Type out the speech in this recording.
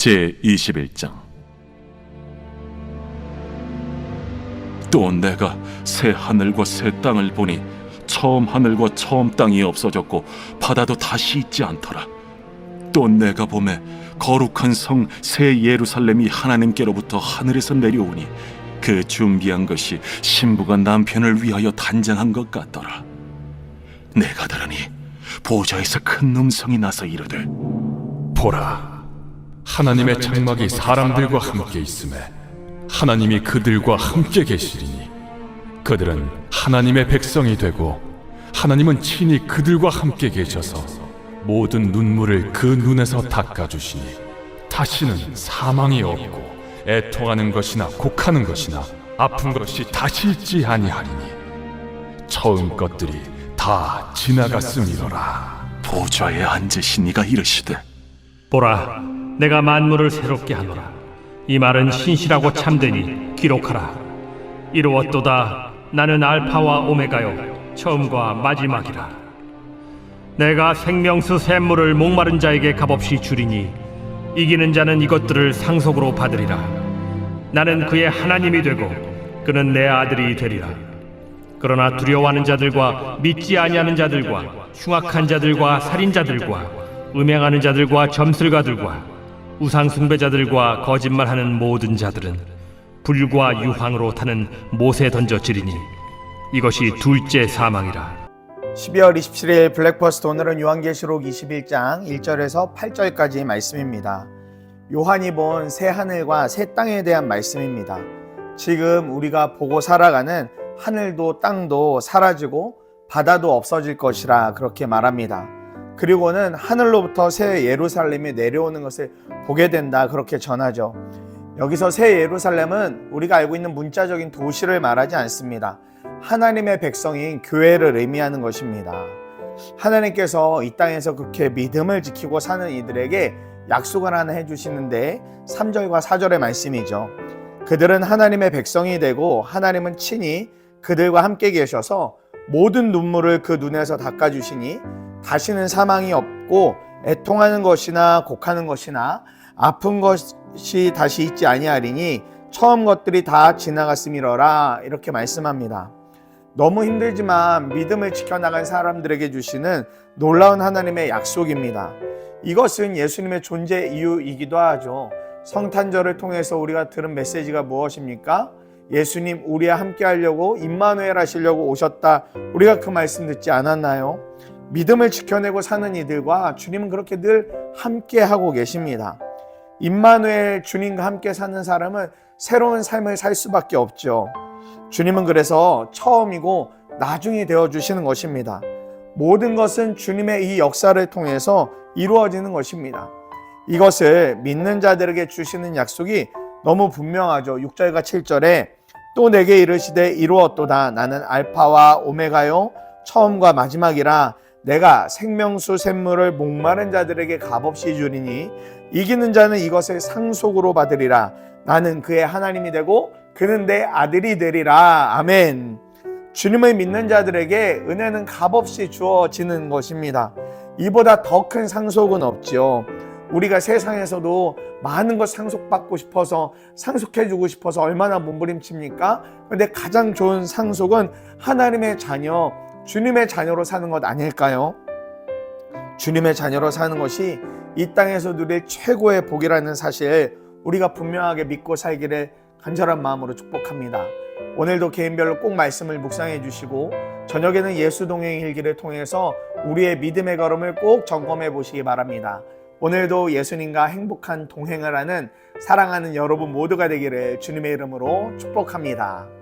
제 21장. 또 내가 새 하늘과 새 땅을 보니 처음 하늘과 처음 땅이 없어졌고 바다도 다시 있지 않더라. 또 내가 봄에 거룩한 성 새 예루살렘이 하나님께로부터 하늘에서 내려오니 그 준비한 것이 신부가 남편을 위하여 단장한 것 같더라. 내가 들으니 보좌에서 큰 음성이 나서 이르되 보라, 하나님의 장막이 사람들과 함께 있음에 하나님이 그들과 함께 계시리니 그들은 하나님의 백성이 되고 하나님은 친히 그들과 함께 계셔서 모든 눈물을 그 눈에서 닦아주시니 다시는 사망이 없고 애통하는 것이나 곡하는 것이나 아픈 것이 다시 있지 아니하리니 처음 것들이 다 지나갔음이로라. 보좌에 앉으신 이가 이르시되 보라, 내가 만물을 새롭게 하노라. 이 말은 신실하고 참되니 기록하라. 이루었도다. 나는 알파와 오메가요, 처음과 마지막이라. 내가 생명수 샘물을 목마른 자에게 값없이 주리니 이기는 자는 이것들을 상속으로 받으리라. 나는 그의 하나님이 되고 그는 내 아들이 되리라. 그러나 두려워하는 자들과 믿지 아니하는 자들과 흉악한 자들과 살인자들과 음행하는 자들과 점술가들과 우상 숭배자들과 거짓말하는 모든 자들은 불과 유황으로 타는 못에 던져지리니 이것이 둘째 사망이라 12월 27일 블랙퍼스트 오늘은 요한계시록 21장 1절에서 8절까지 말씀입니다. 요한이 본 새 하늘과 새 땅에 대한 말씀입니다. 지금 우리가 보고 살아가는 하늘도 땅도 사라지고 바다도 없어질 것이라 그렇게 말합니다. 그리고는 하늘로부터 새 예루살렘이 내려오는 것을 보게 된다 그렇게 전하죠. 여기서 새 예루살렘은 우리가 알고 있는 문자적인 도시를 말하지 않습니다. 하나님의 백성인 교회를 의미하는 것입니다. 하나님께서 이 땅에서 그렇게 믿음을 지키고 사는 이들에게 약속을 하나 해주시는데 3절과 4절의 말씀이죠. 그들은 하나님의 백성이 되고 하나님은 친히 그들과 함께 계셔서 모든 눈물을 그 눈에서 닦아주시니 다시는 사망이 없고 애통하는 것이나 곡하는 것이나 아픈 것이 다시 있지 아니하리니 처음 것들이 다 지나갔음이러라 이렇게 말씀합니다. 너무 힘들지만 믿음을 지켜나간 사람들에게 주시는 놀라운 하나님의 약속입니다. 이것은 예수님의 존재 이유이기도 하죠. 성탄절을 통해서 우리가 들은 메시지가 무엇입니까? 예수님 우리와 함께 하려고 임마누엘 하시려고 오셨다. 우리가 그 말씀 듣지 않았나요? 믿음을 지켜내고 사는 이들과 주님은 그렇게 늘 함께 하고 계십니다. 임마누엘 주님과 함께 사는 사람은 새로운 삶을 살 수밖에 없죠. 주님은 그래서 처음이고 나중이 되어 주시는 것입니다. 모든 것은 주님의 이 역사를 통해서 이루어지는 것입니다. 이것을 믿는 자들에게 주시는 약속이 너무 분명하죠. 6절과 7절에 또 내게 이르시되 이루었도다 나는 알파와 오메가요 처음과 마지막이라 내가 생명수 샘물을 목마른 자들에게 값없이 주리니 이기는 자는 이것을 상속으로 받으리라. 나는 그의 하나님이 되고 그는 내 아들이 되리라. 아멘. 주님을 믿는 자들에게 은혜는 값없이 주어지는 것입니다. 이보다 더 큰 상속은 없지요. 우리가 세상에서도 많은 것 상속받고 싶어서 상속해주고 싶어서 얼마나 몸부림칩니까? 근데 가장 좋은 상속은 하나님의 자녀, 주님의 자녀로 사는 것 아닐까요? 주님의 자녀로 사는 것이 이 땅에서 누릴 최고의 복이라는 사실 우리가 분명하게 믿고 살기를 간절한 마음으로 축복합니다. 오늘도 개인별로 꼭 말씀을 묵상해 주시고 저녁에는 예수 동행 일기를 통해서 우리의 믿음의 걸음을 꼭 점검해 보시기 바랍니다. 오늘도 예수님과 행복한 동행을 하는 사랑하는 여러분 모두가 되기를 주님의 이름으로 축복합니다.